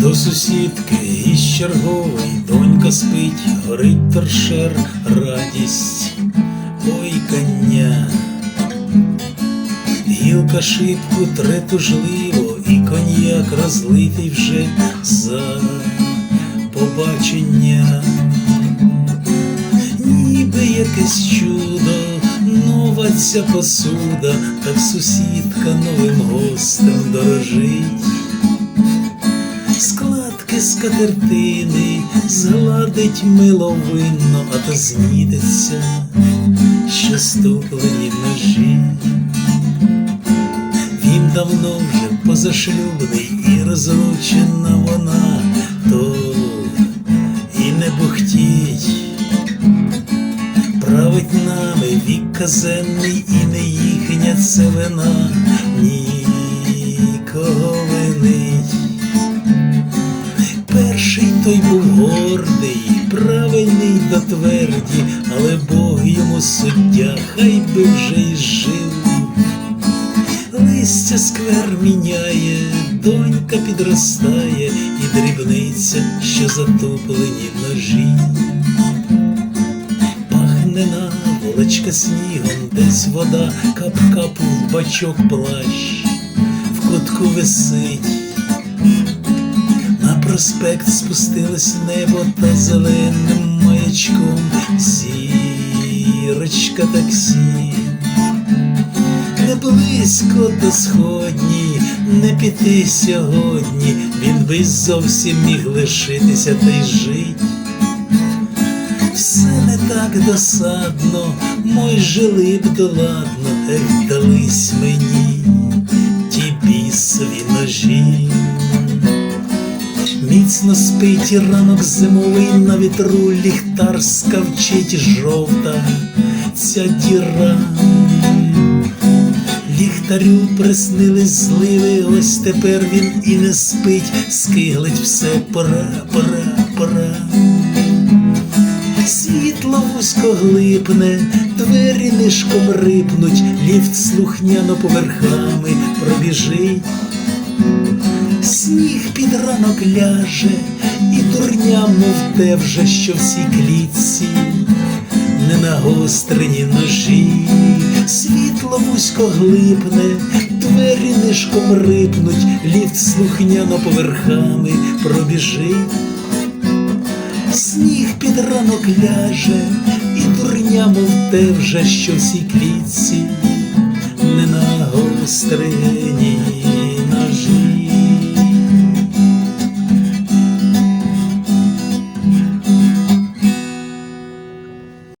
сусідки із черговий, донька спить, горить торшер, радість, ой коня. Гілка шибку тре тужливо, і коньяк розлитий вже за побачення. Ніби якесь чудо, нова ця посуда, так сусідка новим гостем дорожить. Скатертини згладить миловинно, а то знідеться, що ступлені ножі. Він давно вже позашлюбний і розлучена вона, то і не бухтіть. Править нами вік казенний і не їхня це вина, нікого Той був гордий, правильний та тверді, але Бог йому суддя, хай би вже й жив. Листя сквер міняє, донька підростає, і дрібниця, що затуплені ножі. Пахне на волочка снігом, десь вода, кап-кап в бачок плащ, в кутку висить. Проспект спустилось небо та зеленим маячком зірочка таксі. Не близько до сходні, не піти сьогодні, він би зовсім міг лишитися та й жить. Все не так досадно, мой жили б доладно, ех, дались мені Міцно спить і ранок зимовий на вітру ліхтар скавчить жовта ця діра. Ліхтарю приснились зливи, ось тепер він і не спить, скиглить все пора, пора, пора. Світло вузько глипне, двері нишком рипнуть, ліфт слухняно поверхами пробіжить. Сніг під ранок ляже, і дурня, мов те вже, що в цій клітці, не нагострені ножі, світло вузько глипне, двері нишком рипнуть, ліфт слухняно поверхами пробіжить. Сніг під ранок ляже, і дурня, мов те вже, що в цій клітці, не нагострені